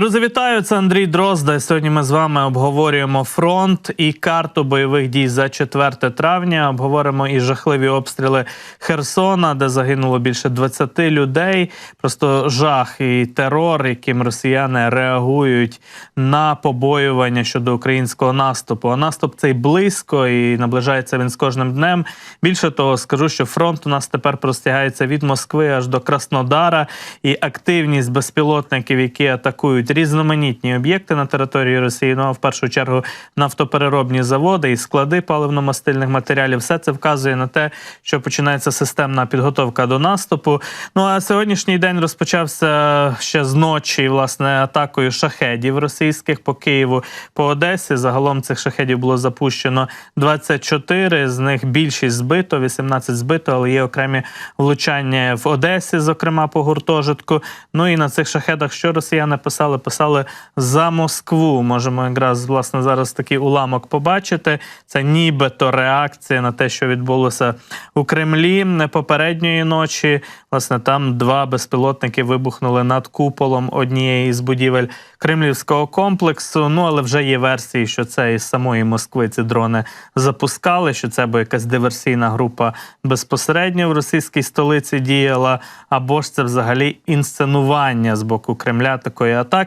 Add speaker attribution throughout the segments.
Speaker 1: Друзі, вітаю! Це Андрій Дрозда. Сьогодні ми з вами обговорюємо фронт і карту бойових дій за 4 травня. Обговоримо і жахливі обстріли Херсона, де загинуло більше 20 людей. Просто жах і терор, яким росіяни реагують на побоювання щодо українського наступу. А наступ цей близько і наближається він з кожним днем. Більше того, скажу, що фронт у нас тепер простягається від Москви аж до Краснодара, і активність безпілотників, які атакують різноманітні об'єкти на території Росії. Ну а в першу чергу нафтопереробні заводи і склади паливно-мастильних матеріалів. Все це вказує на те, що починається системна підготовка до наступу. Ну а сьогоднішній день розпочався ще з ночі, власне, атакою шахедів російських по Києву, по Одесі. Загалом цих шахедів було запущено 24, з них більшість збито, 18 збито, але є окремі влучання в Одесі, зокрема по гуртожитку. Ну і на цих шахедах, що росіяни писали, писали за Москву. Можемо якраз власне зараз такий уламок побачити. Це нібито реакція на те, що відбулося у Кремлі попередньої ночі. Власне, там два безпілотники вибухнули над куполом однієї з будівель кремлівського комплексу. Ну але вже є версії, що це із самої Москви ці дрони запускали. Що це або якась диверсійна група безпосередньо в російській столиці діяла, або ж це взагалі інсценування з боку Кремля такої атаки.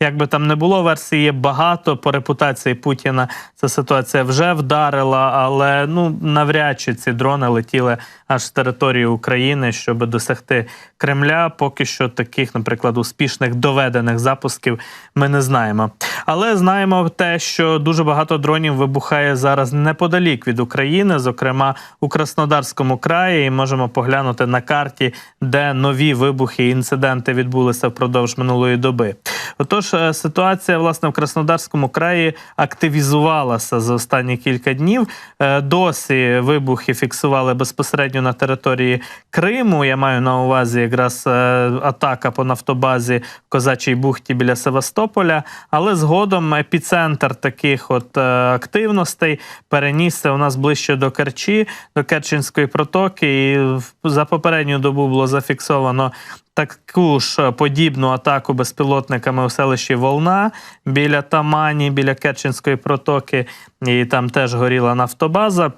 Speaker 1: Як би там не було, версій є багато по репутації Путіна. Ця ситуація вже вдарила, але ну навряд чи ці дрони летіли аж з території України, щоб досягти Кремля. Поки що таких, наприклад, успішних доведених запусків ми не знаємо. Але знаємо те, що дуже багато дронів вибухає зараз неподалік від України, зокрема у Краснодарському краї, і можемо поглянути на карті, де нові вибухи і інциденти відбулися впродовж минулої доби. Отож, е, ситуація власне в Краснодарському краї активізувалася за останні кілька днів. Е, Досі вибухи фіксували безпосередньо на території Криму. Я маю на увазі якраз е, атака по нафтобазі в Козачій бухті біля Севастополя. Але згодом епіцентр таких от активностей перенісся у нас ближче до Керчі, до Керченської протоки. І за попередню добу було зафіксовано таку ж подібну атаку безпілотниками у селищі Волна біля Тамані, біля Керченської протоки. І там теж горіла нафтобаза.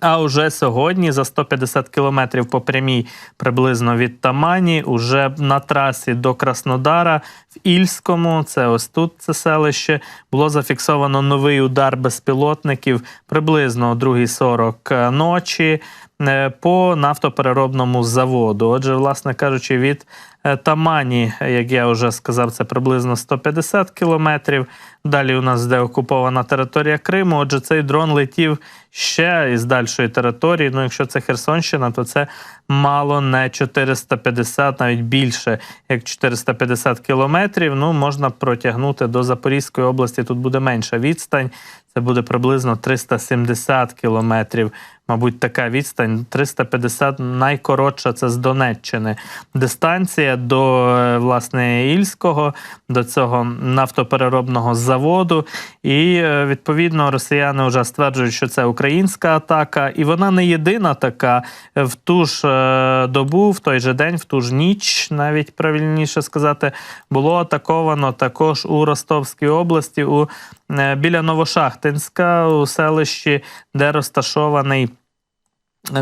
Speaker 1: А уже сьогодні за 150 кілометрів по прямій приблизно від Тамані, уже на трасі до Краснодара в Ільському, це ось тут це селище, було зафіксовано новий удар безпілотників приблизно о 2.40 ночі е, по нафтопереробному заводу. Отже, власне кажучи, від Тамані, як я вже сказав, це приблизно 150 кілометрів. Далі у нас де окупована територія Криму. Отже, цей дрон летів ще із дальшої території. Ну, якщо це Херсонщина, то це мало не 450, навіть більше як 450 кілометрів. Ну, можна протягнути до Запорізької області. Тут буде менша відстань. Це буде приблизно 370 кілометрів. Мабуть, така відстань 350 найкоротша це з Донеччини. Дистанція до е, власне Ільського, до цього нафтопереробного заводу. І е, відповідно росіяни вже стверджують, що це українська атака, і вона не єдина така. В ту ж е, добу, в той же день, в ту ж ніч, навіть правильніше сказати, було атаковано також у Ростовській області, у біля Новошахтинська, у селищі, де розташований.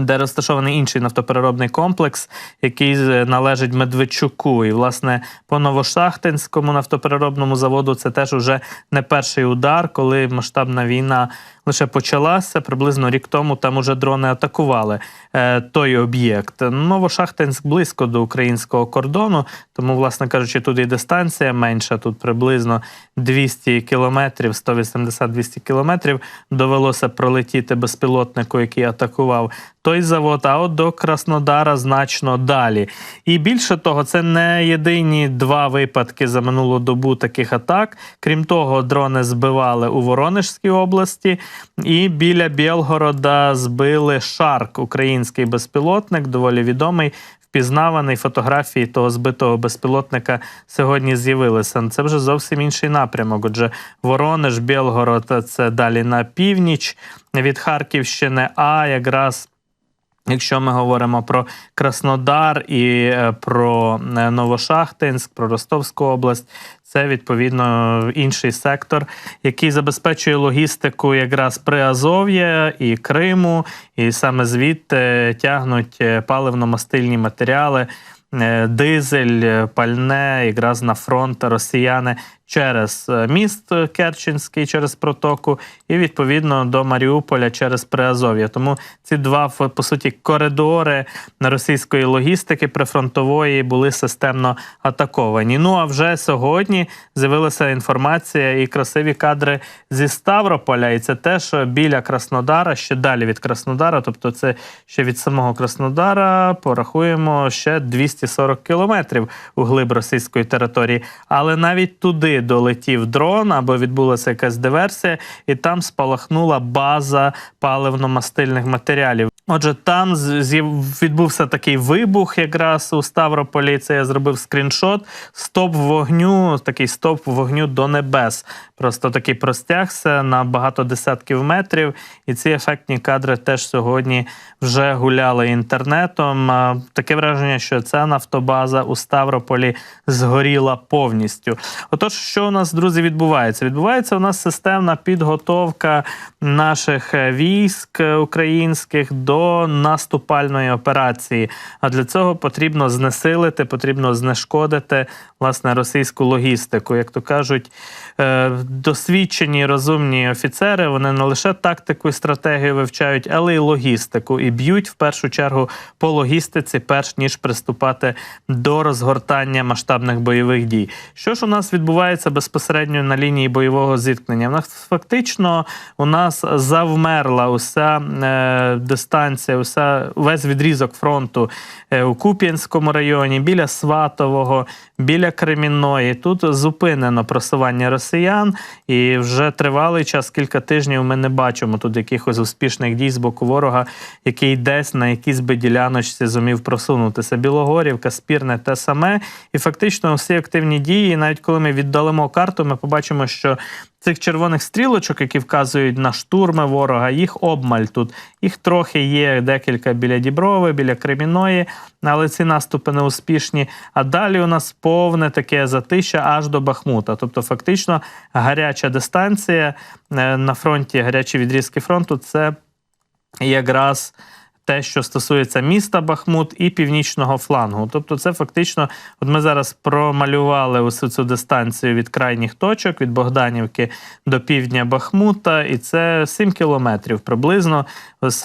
Speaker 1: Де розташований інший нафтопереробний комплекс, який е, належить Медведчуку. І, власне, по Новошахтинському нафтопереробному заводу це теж уже не перший удар, коли масштабна війна лише почалася. Приблизно рік тому там уже дрони атакували е, той об'єкт. Новошахтинськ близько до українського кордону, тому, власне кажучи, тут і дистанція менша, тут приблизно 200 кілометрів, 180-200 кілометрів довелося пролетіти безпілотнику, який атакував той завод, а от до Краснодара значно далі. І більше того, це не єдині два випадки за минулу добу таких атак. Крім того, дрони збивали у Воронежській області, і біля Білгорода збили Шарк, український безпілотник, доволі відомий. Впізнаваний фотографії того збитого безпілотника сьогодні з'явилися. Це вже зовсім інший напрямок. Отже, Воронеж, Білгород це далі на північ від Харківщини, а якраз Якщо ми говоримо про Краснодар і е, про е, Новошахтинськ, про Ростовську область, це відповідно інший сектор, який забезпечує логістику якраз Приазов'я і Криму, і саме звідти тягнуть е, паливно-мастильні матеріали. Дизель, пальне якраз на фронт росіяни через е, міст Керченський, через протоку, і відповідно до Маріуполя через Приазов'я. Тому ці два по суті коридори російської логістики прифронтової були системно атаковані. Ну а вже сьогодні з'явилася інформація і красиві кадри зі Ставрополя. І це теж біля Краснодара, ще далі від Краснодара, тобто це ще від самого Краснодара порахуємо ще 240 кілометрів у глиб російської території. Але навіть туди долетів дрон або відбулася якась диверсія, і там спалахнула база паливно-мастильних матеріалів. Отже, там відбувся такий вибух, якраз у Ставрополі. Це я зробив скріншот. Стоп вогню, такий стоп вогню до небес. Просто такий простягся на багато десятків метрів. І ці ефектні кадри теж сьогодні вже гуляли інтернетом. Таке враження, що ця нафтобаза у Ставрополі згоріла повністю. Отож, що у нас, друзі, відбувається? Відбувається у нас системна підготовка наших е, військ е, українських до наступальної операції. А для цього потрібно знесилити, потрібно знешкодити власне російську логістику. Як то кажуть, е, досвідчені розумні офіцери вони не лише тактику і стратегію вивчають, але й логістику, і б'ють в першу чергу по логістиці, перш ніж приступати до розгортання масштабних бойових дій. Що ж у нас відбувається безпосередньо на лінії бойового зіткнення? У нас фактично у нас завмерла уся е, дистанція, уся весь відрізок фронту е, у Куп'янському районі, біля Сватового, біля Кремінної. Тут зупинено просування росіян, і вже тривалий час, кілька тижнів, ми не бачимо тут якихось успішних дій з боку ворога, який десь на якійсь би діляночці зумів просунутися. Білогорівка, спірне те саме. І фактично всі активні дії, навіть коли ми віддалимо карту, ми побачимо, що цих червоних стрілочок, які вказують на штурми ворога, їх обмаль тут. Їх трохи є декілька біля Діброви, біля Креміної, але ці наступи не успішні. А далі у нас повне таке затища аж до Бахмута. Тобто, фактично, гаряча дистанція е, на фронті, гарячі відрізки фронту це якраз. Те, що стосується міста Бахмут і північного флангу. Тобто, це фактично, от ми зараз промалювали усю цю дистанцію від крайніх точок, від Богданівки до півдня Бахмута, і це 7 кілометрів приблизно.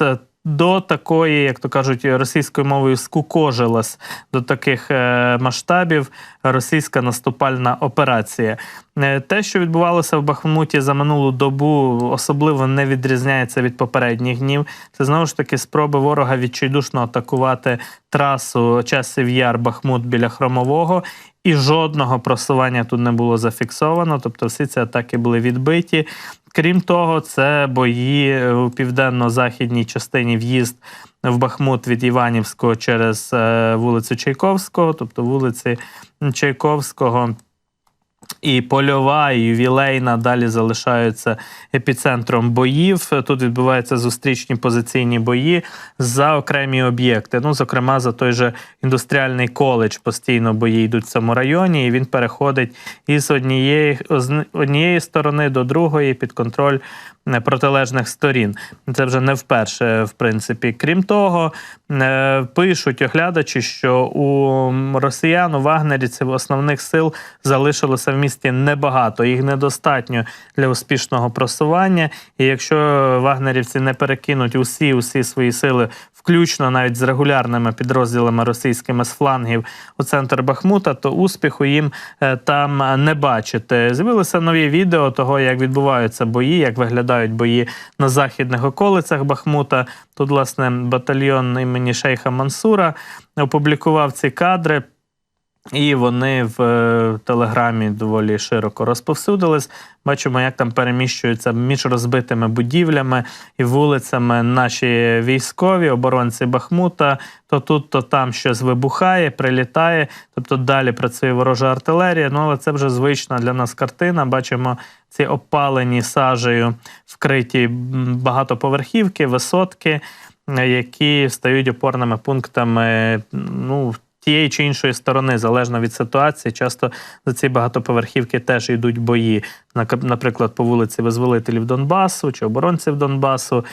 Speaker 1: Е, до такої, як то кажуть, російською мовою скукожилась до таких е, масштабів російська наступальна операція. Е, Те, що відбувалося в Бахмуті за минулу добу, особливо не відрізняється від попередніх днів. Це знову ж таки спроби ворога відчайдушно атакувати трасу часів яр Бахмут біля Хромового. І жодного просування тут не було зафіксовано, тобто всі ці атаки були відбиті. Крім того, це бої у південно-західній частині в'їзд в Бахмут від Іванівського через е, вулицю Чайковського, тобто вулиці Чайковського. І польова, і ювілейна далі залишаються епіцентром боїв. Тут відбуваються зустрічні позиційні бої за окремі об'єкти. Ну, зокрема, за той же індустріальний коледж постійно бої йдуть в цьому районі, і він переходить із однієї однієї сторони до другої під контроль протилежних сторін. Це вже не вперше, в принципі. Крім того, е, пишуть оглядачі, що у росіян, у вагнерівців основних сил залишилося в місті небагато, їх недостатньо для успішного просування. І якщо вагнерівці не перекинуть усі усі свої сили, включно навіть з регулярними підрозділами російськими з флангів у центр Бахмута, то успіху їм е, там не бачити. З'явилися нові відео того, як відбуваються бої, як виглядають бої на західних околицях Бахмута. Тут, власне, батальйон імені Шейха Мансура опублікував ці кадри. І вони в е, телеграмі доволі широко розповсюдились. Бачимо, як там переміщуються між розбитими будівлями і вулицями наші військові, оборонці Бахмута. То тут, то там щось вибухає, прилітає. Тобто далі працює ворожа артилерія. Ну але це вже звична для нас картина. Бачимо ці опалені сажею, вкриті багатоповерхівки, висотки. е, які стають опорними пунктами. Ну, Тієї чи іншої сторони, залежно від ситуації, часто за ці багатоповерхівки теж йдуть бої. Наприклад, по вулиці Визволителів Донбасу чи оборонців Донбасу,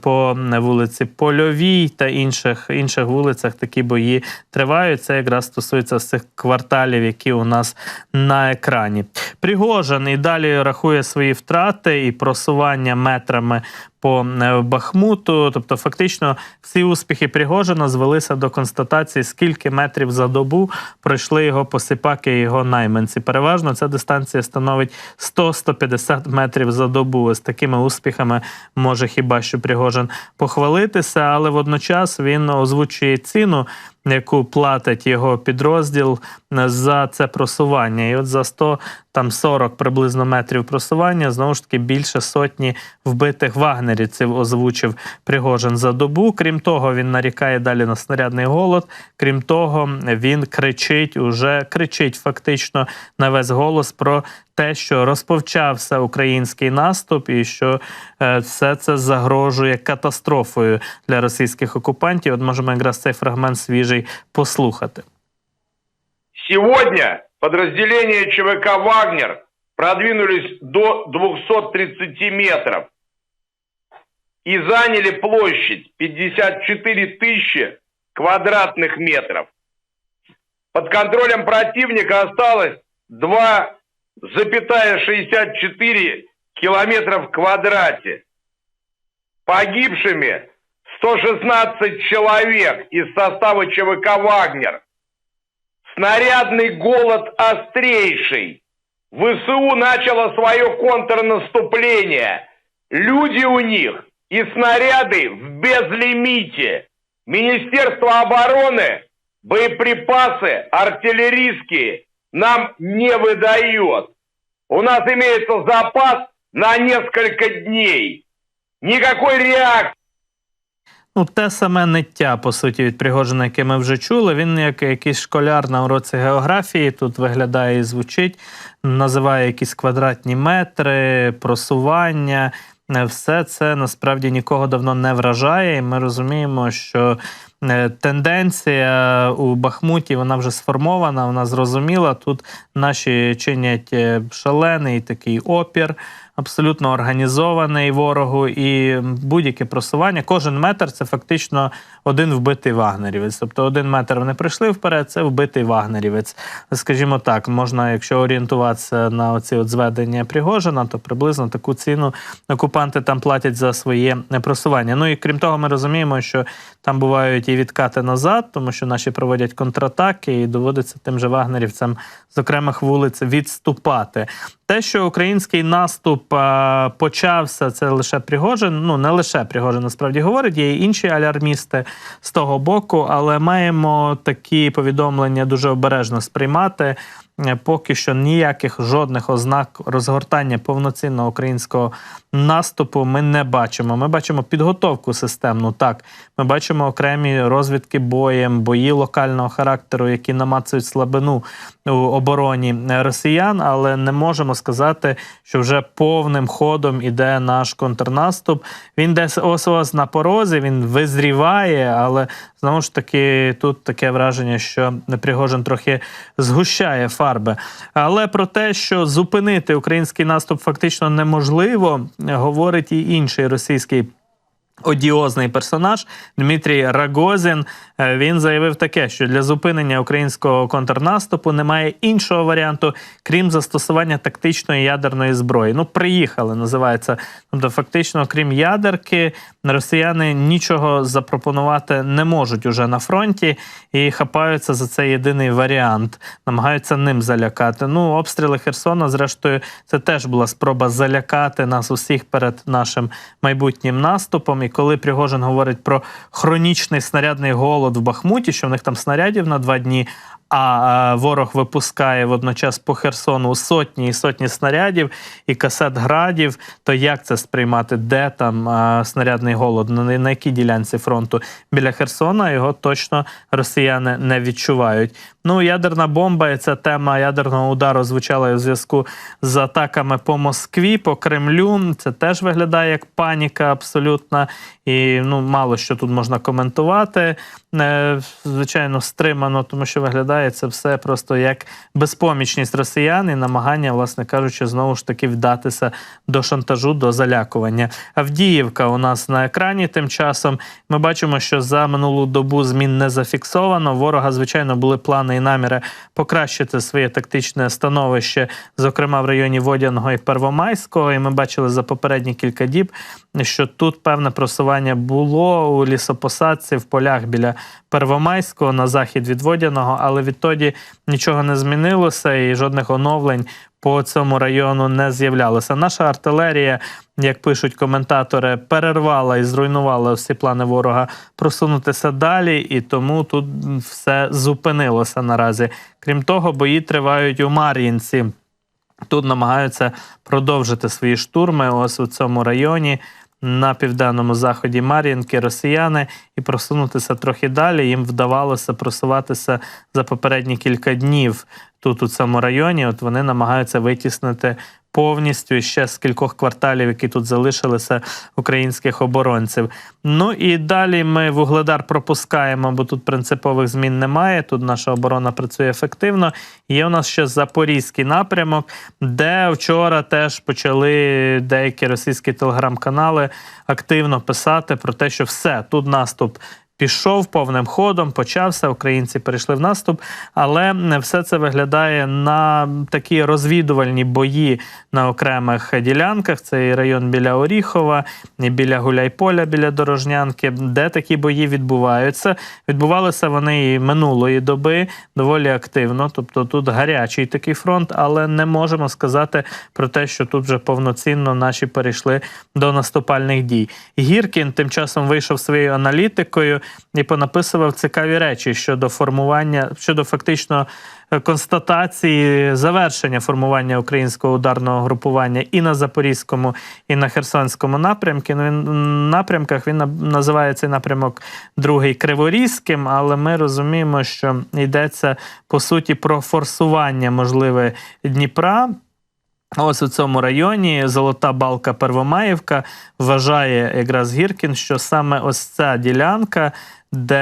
Speaker 1: по вулиці Польовій та інших, інших вулицях такі бої тривають. Це якраз стосується цих кварталів, які у нас на екрані. Пригожин і далі рахує свої втрати і просування метрами по е, Бахмуту. Тобто, фактично, всі успіхи Пригожина звелися до констатації, скільки метрів за добу пройшли його посипаки і його найманці. Переважно ця дистанція становить 100-150 метрів за добу. З такими успіхами може хіба що Пригожин похвалитися, але водночас він озвучує ціну. Яку платить його підрозділ е, за це просування, і от за 100, там 40 приблизно метрів просування знову ж таки більше сотні вбитих вагнерівців озвучив Пригожин за добу. Крім того, він нарікає далі на снарядний голод. Крім того, він кричить уже кричить фактично на весь голос про те, що розпочався український наступ, і що е, все це загрожує катастрофою для російських окупантів. От можемо якраз цей фрагмент свіжий послухати.
Speaker 2: Сегодня подразделения ЧВК «Вагнер» продвинулись до 230 метров и заняли площадь 54 тысячи квадратных метров. Под контролем противника осталось 2,64 километра в квадрате. Погибшими 116 человек из состава ЧВК «Вагнер». Снарядный голод острейший. ВСУ начало свое контрнаступление. Люди у них и снаряды в безлимите. Министерство обороны боеприпасы артиллерийские нам не выдает. У нас имеется запас на несколько дней. Никакой реакции.
Speaker 1: Ну, те саме ниття, по суті, від Пригожина, яке ми вже чули. Він як якийсь школяр на уроці географії тут виглядає і звучить, називає якісь квадратні метри, просування. Е, Все це насправді нікого давно не вражає, і ми розуміємо, що е, тенденція у Бахмуті вона вже сформована, вона зрозуміла. Тут наші чинять е, шалений такий опір, абсолютно організований ворогу, і будь-яке просування, кожен метр це фактично один вбитий вагнерівець. Тобто один метр вони прийшли вперед, це вбитий вагнерівець. Скажімо так, можна, якщо орієнтуватися на оці от зведення Пригожина, то приблизно таку ціну окупанти там платять за своє просування. Ну і крім того, ми розуміємо, що там бувають і відкати назад, тому що наші проводять контратаки, і доводиться тим же вагнерівцям з окремих вулиць відступати. Те, що український наступ а, почався, це лише Пригожин. Ну не лише Пригожин, насправді говорить. Є і інші алярмісти з того боку, але маємо такі повідомлення дуже обережно сприймати. Е, Поки що ніяких жодних ознак розгортання повноцінного українського наступу ми не бачимо. Ми бачимо підготовку системну. Так, ми бачимо окремі розвідки боєм, бої локального характеру, які намацують слабину у обороні росіян, але не можемо сказати, що вже повним ходом іде наш контрнаступ. Він десь ось ось на порозі, він визріває, але знову ж таки тут таке враження, що Пригожин трохи згущає фарби. Але про те, що зупинити український наступ фактично неможливо, говорить і інший російський. Одіозний персонаж Дмитрій Рагозін Е, він заявив таке, що для зупинення українського контрнаступу немає іншого варіанту, крім застосування тактичної ядерної зброї. Ну, приїхали, називається. Тобто, фактично, крім ядерки, росіяни нічого запропонувати не можуть уже на фронті і хапаються за цей єдиний варіант, намагаються ним залякати. Ну, обстріли Херсона, зрештою, це теж була спроба залякати нас усіх перед нашим майбутнім наступом. Коли Пригожин говорить про хронічний снарядний голод в Бахмуті, що в них там снарядів на два дні. А е, ворог випускає водночас по Херсону сотні і сотні снарядів і касет градів, то як це сприймати? Де там е, снарядний голод? На, на якій ділянці фронту біля Херсона його точно росіяни не відчувають. Ну, ядерна бомба і ця тема ядерного удару звучала у зв'язку з атаками по Москві, по Кремлю. Це теж виглядає як паніка абсолютна. І ну, мало що тут можна коментувати. Е, Звичайно, стримано, тому що виглядає це все просто як безпомічність росіян і намагання, власне кажучи, знову ж таки вдатися до шантажу, до залякування. Авдіївка у нас на екрані. Тим часом ми бачимо, що за минулу добу змін не зафіксовано. Ворога, звичайно, були плани і наміри покращити своє тактичне становище, зокрема в районі Водяного і Первомайського. І ми бачили за попередні кілька діб, що тут певне просування було у лісопосадці в полях біля Первомайського на захід від Водяного, але відтоді нічого не змінилося і жодних оновлень по цьому району не з'являлося. Наша артилерія, як пишуть коментатори, перервала і зруйнувала всі плани ворога просунутися далі, і тому тут все зупинилося наразі. Крім того, бої тривають у Мар'їнці. Тут намагаються продовжити свої штурми. Ось у цьому районі. На південному заході Мар'їнки росіяни і просунутися трохи далі. Їм вдавалося просуватися за попередні кілька днів тут у цьому районі. От вони намагаються витіснити повністю і ще з кількох кварталів, які тут залишилися українських оборонців. Ну і далі ми вугледар пропускаємо, бо тут принципових змін немає. Тут наша оборона працює ефективно. Є у нас ще запорізький напрямок, де вчора теж почали деякі російські телеграм-канали активно писати про те, що все тут наступ пішов повним ходом, почався. Українці перейшли в наступ, але все це виглядає на такі розвідувальні бої на окремих ділянках. Це і район біля Оріхова, і біля Гуляйполя, біля Дорожнянки, де такі бої відбуваються. Відбувалися вони і минулої доби доволі активно. Тобто тут гарячий такий фронт, але не можемо сказати про те, що тут вже повноцінно наші перейшли до наступальних дій. Гіркін тим часом вийшов своєю аналітикою і понаписував цікаві речі щодо формування, щодо фактично е, констатації завершення формування українського ударного групування і на Запорізькому, і на Херсонському напрямку. Ну, він напрямках він називає цей напрямок другий Криворізьким, але ми розуміємо, що йдеться по суті про форсування можливе Дніпра. Ось у цьому районі Золота Балка Первомаївка вважає якраз Гіркін, що саме ось ця ділянка, де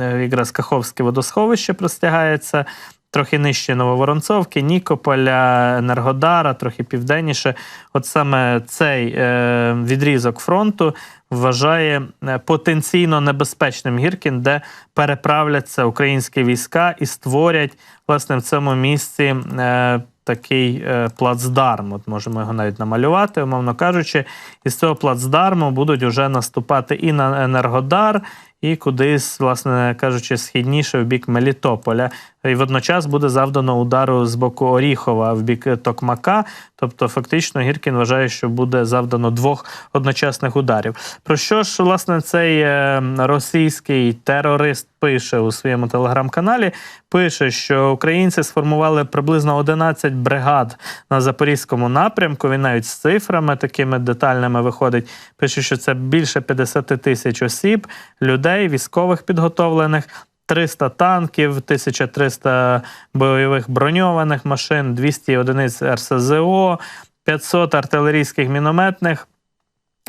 Speaker 1: е, якраз Каховське водосховище простягається. Трохи нижче Нововоронцовки, Нікополя, Енергодара, трохи південніше. От саме цей е, відрізок фронту вважає е, потенційно небезпечним Гіркін, де переправляться українські війська і створять власне в цьому місці е, такий е, плацдарм. От можемо його навіть намалювати, умовно кажучи, і з цього плацдарму будуть вже наступати і на Енергодар, і кудись, власне кажучи, східніше в бік Мелітополя. І водночас буде завдано удару з боку Оріхова в бік Токмака. Тобто, фактично, Гіркін вважає, що буде завдано двох одночасних ударів. Про що ж власне цей е, російський терорист пише у своєму телеграм-каналі? Пише, що українці сформували приблизно 11 бригад на запорізькому напрямку. Він навіть з цифрами такими детальними виходить. Пише, що це більше 50 тисяч осіб, людей, військових підготовлених. 300 танків, 1300 бойових броньованих машин, 200 одиниць РСЗО, 500 артилерійських мінометних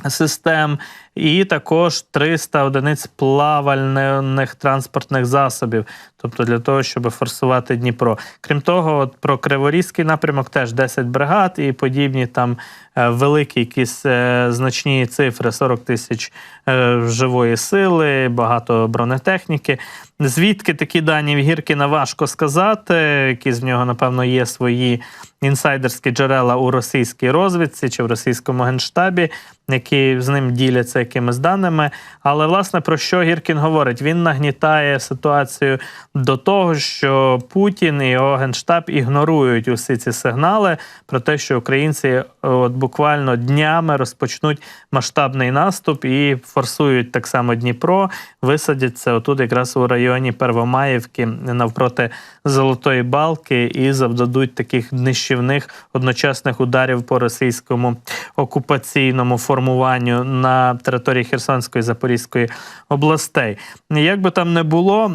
Speaker 1: систем, і також 300 одиниць плавальних транспортних засобів, тобто для того, щоб форсувати Дніпро. Крім того, от про Криворізький напрямок теж 10 бригад і подібні там великі якісь е, значні цифри: 40 тисяч е, живої сили, багато бронетехніки. Звідки такі дані в Гіркіна важко сказати, якісь в нього, напевно, є свої інсайдерські джерела у російській розвідці чи в російському генштабі, які з ним діляться якимись даними. Але власне про що Гіркін говорить? Він нагнітає ситуацію до того, що Путін і його генштаб ігнорують усі ці сигнали про те, що українці е, от буквально днями розпочнуть масштабний наступ і форсують так само Дніпро, висадяться отут, якраз у районі Первомаївки навпроти Золотої Балки, і завдадуть таких нищівних одночасних ударів по російському окупаційному формуванню на території Херсонської Запорізької областей. Як би там не було,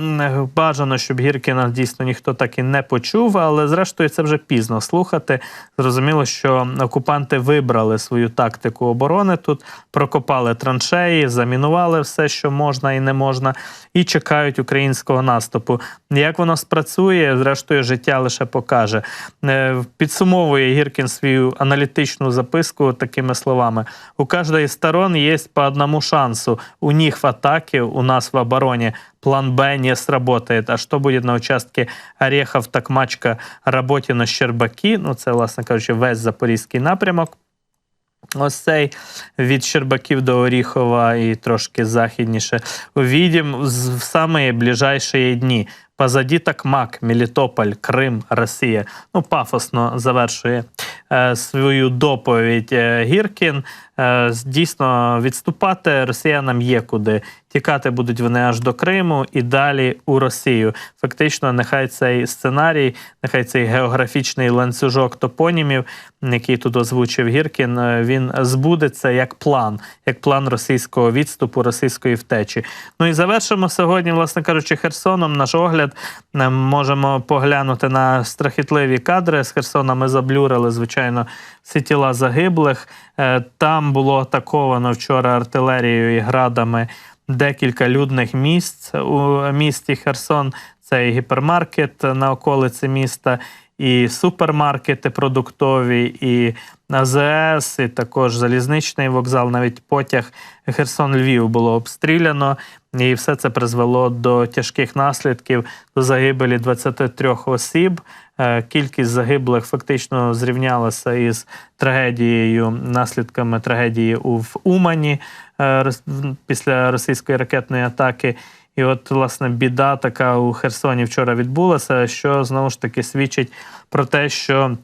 Speaker 1: бажано, щоб Гіркіна дійсно ніхто так і не почув, але зрештою це вже пізно слухати. Зрозуміло, що окупанти вибрали свою тактику оборони тут, прокопали траншеї, замінували все, що можна і не можна, і чекають українського наступу. Як воно спрацює, зрештою, життя лише покаже. Е, Підсумовує Гіркін свою аналітичну записку такими словами: у кожної з сторон є по одному шансу. У них в атаке, у нас в обороне план Б не сработает. А что будет на участке Орехов, Токмачка, Работіно, Щербаки? Ну, це, власне кажучи, весь запорізький напрямок. Ось цей від Щербаків до Оріхова і трошки західніше. Увидим з- в самі ближайші дні. Позаді Токмак, Мелітополь, Крим, Росія. Ну, пафосно завершує е, свою доповідь е, Гіркін. Е, дійсно, відступати росіянам є куди. Тікати будуть вони аж до Криму і далі у Росію. Фактично, нехай цей сценарій, нехай цей географічний ланцюжок топонімів, який тут озвучив Гіркін, е, він збудеться як план, як план російського відступу, російської втечі. Ну і завершимо сьогодні, власне кажучи, Херсоном. Наш огляд Е, можемо поглянути на страхітливі кадри з Херсона. Ми заблюрили, звичайно, всі тіла загиблих. Е, Було атаковано вчора артилерією і градами декілька людних місць у місті Херсон. Це і гіпермаркет на околиці міста, і супермаркети продуктові, і АЗС, і також залізничний вокзал, навіть потяг Херсон-Львів було обстріляно. І все це призвело до тяжких наслідків, до загибелі 23 осіб. Е, Кількість загиблих фактично зрівнялася із трагедією, наслідками трагедії в Умані е, після російської ракетної атаки. І от, власне, біда така у Херсоні вчора відбулася, що знову ж таки свідчить про те, що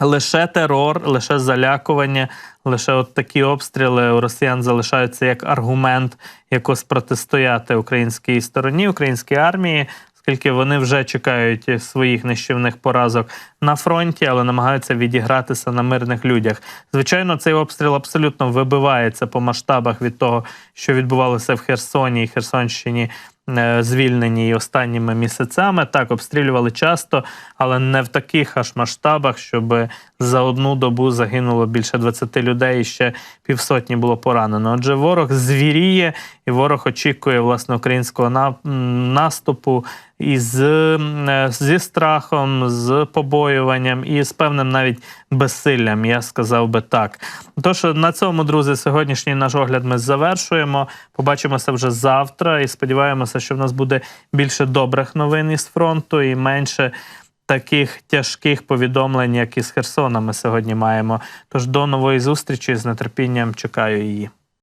Speaker 1: лише терор, лише залякування, лише от такі обстріли у росіян залишаються як аргумент, якось протистояти українській стороні, українській армії. Оскільки вони вже чекають своїх нищівних поразок на фронті, але намагаються відігратися на мирних людях. Звичайно, цей обстріл абсолютно вибивається по масштабах від того, що відбувалося в Херсоні і Херсонщині, е, звільнені останніми місяцями. Так, обстрілювали часто, але не в таких аж масштабах, щоб за одну добу загинуло більше 20 людей і ще півсотні було поранено. Отже, ворог звіріє, і ворог очікує власне українського наступу із е, зі страхом, з побоюванням і з певним навіть безсиллям, я сказав би так. Тож на цьому, друзі, сьогоднішній наш огляд ми завершуємо. Побачимося вже завтра і сподіваємося, що в нас буде більше добрих новин із фронту і менше. Таких тяжких повідомлень, як із Херсона, ми сьогодні маємо. Тож до нової зустрічі з нетерпінням чекаю її.